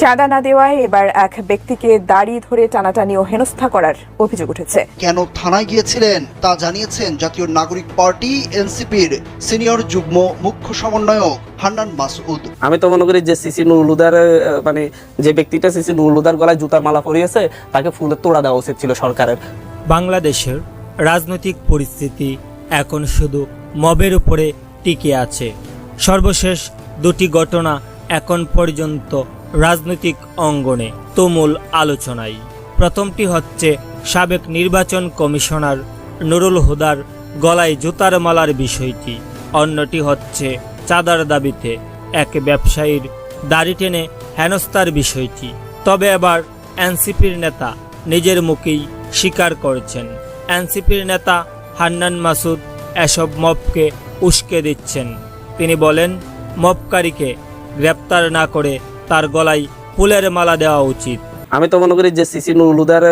চাঁদা না দেওয়ায় এবার এক ব্যক্তিকে দাড়ি ধরে টানাটানি ও হেনস্থা করার অভিযোগ উঠেছে। কেন থানায় গিয়েছিলেন তা জানিয়েছেন জাতীয় নাগরিক পার্টি এনসিপির সিনিয়র যুগ্ম মুখ্য সমন্বয়ক হান্নান মাসউদ। আমি তো মনে করি যে সিসি নুরুলুদার মানে যে ব্যক্তিটা সিসি নুরুলুদার গলায় জুতার মালা পরিয়েছে তাকে ফুলের তোড়া দেওয়া উচিত ছিল সরকারের। বাংলাদেশের রাজনৈতিক পরিস্থিতি এখন শুধু মবের উপরে টিকে আছে। সর্বশেষ দুটি ঘটনা এখন পর্যন্ত রাজনৈতিক অঙ্গনে তুমুল আলোচনায় প্রথমটি হচ্ছে সাবেক নির্বাচন কমিশনার নুরুল হুদার গলায় জুতার মালার বিষয়টি। অন্যটি হচ্ছে চাঁদার দাবিতে এক ব্যবসায়ীর দাড়ি টেনে হেনস্তার বিষয়টি। তবে এবার এনসিপির নেতা নিজের মুখেই স্বীকার করেছেন। এনসিপির নেতা হান্নান মাসুদ এসব মবকে উস্কে দিচ্ছেন। তিনি বলেন মবকারীকে গ্রেপ্তার না করে তার গলায় ফুলের মালা দেওয়া উচিত। আমি তো মনে করি যে সিসি নুরুলুদার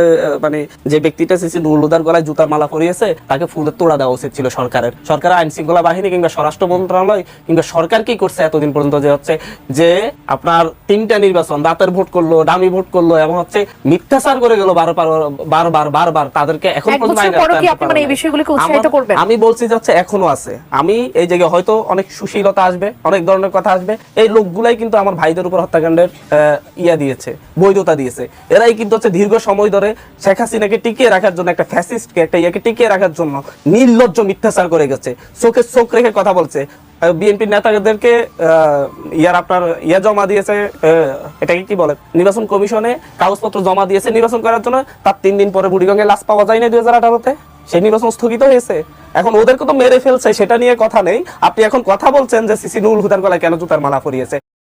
মানে যে ব্যক্তিটা সিসি নুরুলুদার গলায় জুতার মালা পরিয়েছে তাকে ফুলের তোড়া দেওয়া উচিত ছিল সরকারের। সরকার আইন শৃঙ্খলা বাহিনী কিংবা স্বরাষ্ট্র মন্ত্রণালয় কিংবা সরকার কি করছে এতদিন পর্যন্ত যে হচ্ছে যে আপনার তিনটা নির্বাচন রাতের ভোট করল ডামি ভোট করল এবং হচ্ছে মিথ্যাচার করে গেল বারবার বারবার বারবার তাদেরকে এখন পর্যন্ত মানে? আমি বলছি যে হচ্ছে এখনও আছে। আমি এই জায়গায় হয়তো অনেক সুশীলতা আসবে অনেক ধরনের কথা আসবে। এই লোকগুলাই কিন্তু আমার ভাইদের উপর হত্যাকাণ্ডের আহ, ইয়া দিয়েছে বৈধতা দিয়েছে। এরাই কিন্তু হচ্ছে দীর্ঘ সময় ধরে শেখ হাসিনাকে টিকিয়ে রাখার জন্য একটা ফ্যাসিস্টকে একটা ইয়াকে টিকিয়ে রাখার জন্য নির্লজ্জ মিথ্যাচার করে গেছে। চোখে চোখ রেখে কথা বলছে। বিএনপি নেতাদেরকে ইয়ার আপনার, ইয়া জমা দিয়েছে এটাকে কি বলে? নির্বাচন কমিশনে কাগজপত্র জমা দিয়েছে নির্বাচন করার জন্য। তার তিন দিন পরে বুড়িগঙ্গে লাশ পাওয়া যায় না দুই হাজার আঠারোতে। সেই নির্বাচন স্থগিত হয়েছে। এখন ওদেরকে তো মেরে ফেলছে, সেটা নিয়ে কথা নেই। আপনি এখন কথা বলছেন যে সিসি নুল হুদার গলায় কেন জুতার মালা পরিয়েছে?